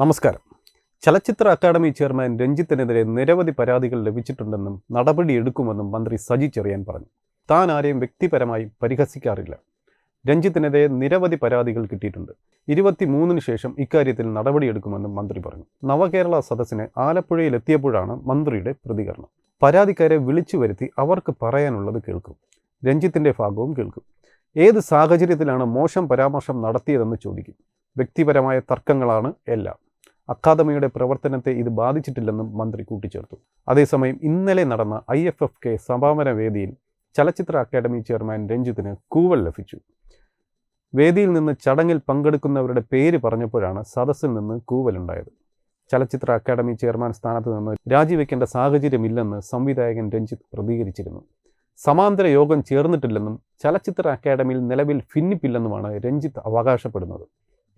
നമസ്കാരം. ചലച്ചിത്ര academy chairman രഞ്ജിത്തിനെതിരെ നിരവധി പരാതികൾ ലഭിച്ചിട്ടുണ്ടെന്നും നടപടി എടുക്കുമെന്നും മന്ത്രി സജി ചെറിയാൻ പറഞ്ഞു. താൻ ആരെയും വ്യക്തിപരമായി പരിഹസിക്കാറില്ല. രഞ്ജിത്തിനെതിരെ നിരവധി പരാതികൾ കിട്ടിയിട്ടുണ്ട്. ഇരുപത്തിമൂന്നിന് ശേഷം ഇക്കാര്യത്തിൽ നടപടിയെടുക്കുമെന്നും മന്ത്രി പറഞ്ഞു. നവകേരള സദസ്സിന് ആലപ്പുഴയിൽ എത്തിയപ്പോഴാണ് മന്ത്രിയുടെ പ്രതികരണം. പരാതിക്കാരെ വിളിച്ചു വരുത്തി അവർക്ക് പറയാനുള്ളത് കേൾക്കും. രഞ്ജിത്തിന്റെ ഭാഗവും കേൾക്കും. ഏത് സാഹചര്യത്തിലാണ് മോശം പരാമർശം നടത്തിയതെന്ന് ചോദിക്കും. വ്യക്തിപരമായ തർക്കങ്ങളാണ് എല്ലാം. അക്കാദമിയുടെ പ്രവർത്തനത്തെ ഇത് ബാധിച്ചിട്ടില്ലെന്നും മന്ത്രി കൂട്ടിച്ചേർത്തു. അതേസമയം ഇന്നലെ നടന്ന ഐ എഫ് എഫ് കെ സമാപന വേദിയിൽ ചലച്ചിത്ര അക്കാദമി ചെയർമാൻ രഞ്ജിത്തിന് കൂവൽ ലഭിച്ചു. വേദിയിൽ നിന്ന് ചടങ്ങിൽ പങ്കെടുക്കുന്നവരുടെ പേര് പറഞ്ഞപ്പോഴാണ് സദസ്സിൽ നിന്ന് കൂവലുണ്ടായത്. ചലച്ചിത്ര അക്കാദമി ചെയർമാൻ സ്ഥാനത്ത് നിന്ന് രാജിവെക്കേണ്ട സാഹചര്യമില്ലെന്ന് സംവിധായകൻ രഞ്ജിത്ത് പ്രതികരിച്ചിരുന്നു. സമാന്തര യോഗം ചേർന്നിട്ടില്ലെന്നും ചലച്ചിത്ര അക്കാദമിയിൽ നിലവിൽ ഭിന്നിപ്പില്ലെന്നുമാണ് രഞ്ജിത്ത് അവകാശപ്പെടുന്നത്.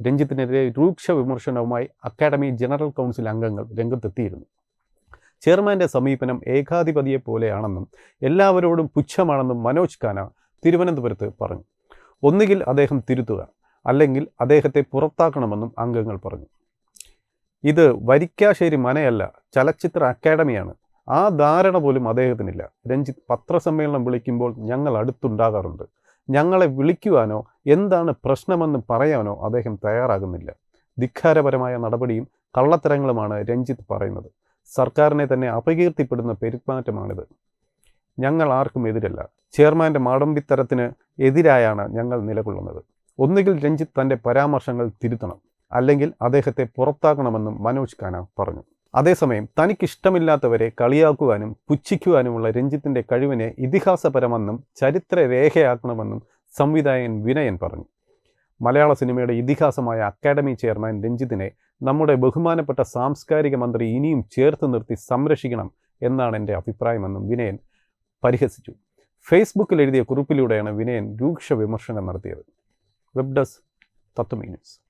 രഞ്ജിത്തിനെതിരെ രൂക്ഷ വിമർശനവുമായി അക്കാഡമി ജനറൽ കൗൺസിൽ അംഗങ്ങൾ രംഗത്തെത്തിയിരുന്നു. ചെയർമാന്റെ സമീപനം ഏകാധിപതിയെ പോലെയാണെന്നും എല്ലാവരോടും പുച്ഛമാണെന്നും മനോജ് ഖാന തിരുവനന്തപുരത്ത് പറഞ്ഞു. ഒന്നുകിൽ അദ്ദേഹം തിരുത്തുക അല്ലെങ്കിൽ അദ്ദേഹത്തെ പുറത്താക്കണമെന്നും അംഗങ്ങൾ പറഞ്ഞു. ഇത് വരിക്കാശ്ശേരി മനയല്ല ചലച്ചിത്ര അക്കാഡമിയാണ്. ആ ധാരണ പോലും അദ്ദേഹത്തിനില്ല. രഞ്ജിത്ത് പത്രസമ്മേളനം വിളിക്കുമ്പോൾ ഞങ്ങൾ അടുത്തുണ്ടാകാറുണ്ട്. ഞങ്ങളെ വിളിക്കുവാനോ എന്താണ് പ്രശ്നമെന്ന് പറയാനോ അദ്ദേഹം തയ്യാറാകുന്നില്ല. ധിക്കാരപരമായ നടപടിയും കള്ളത്തരങ്ങളുമാണ് രഞ്ജിത്ത് പറയുന്നത്. സർക്കാരിനെ തന്നെ അപകീർത്തിപ്പെടുന്ന പെരുമാറ്റമാണിത്. ഞങ്ങൾ ആർക്കും എതിരല്ല. ചെയർമാന്റെ മാടമ്പിത്തരത്തിന് എതിരായാണ് ഞങ്ങൾ നിലകൊള്ളുന്നത്. ഒന്നുകിൽ രഞ്ജിത്ത് തന്റെ പരാമർശങ്ങൾ തിരുത്തണം അല്ലെങ്കിൽ അദ്ദേഹത്തെ പുറത്താക്കണമെന്നും മനോജ് ഖാന പറഞ്ഞു. അതേസമയം തനിക്കിഷ്ടമില്ലാത്തവരെ കളിയാക്കുവാനും പുച്ഛിക്കുവാനുമുള്ള രഞ്ജിത്തിന്റെ കഴിവിനെ ഇതിഹാസപരമെന്നും ചരിത്രരേഖയാക്കണമെന്നും സംവിധായകൻ വിനയൻ പറഞ്ഞു. മലയാള സിനിമയുടെ ഇതിഹാസമായ അക്കാഡമി ചെയർമാൻ രഞ്ജിത്തിനെ നമ്മുടെ ബഹുമാനപ്പെട്ട സാംസ്കാരിക മന്ത്രി ഇനിയും ചേർത്ത് നിർത്തി സംരക്ഷിക്കണം എന്നാണ് എന്റെ അഭിപ്രായമെന്നും വിനയൻ പരിഹസിച്ചു. ഫേസ്ബുക്കിൽ എഴുതിയ കുറിപ്പിലൂടെയാണ് വിനയൻ രൂക്ഷ വിമർശനം നടത്തിയത്. Web desk Tatwamayi news.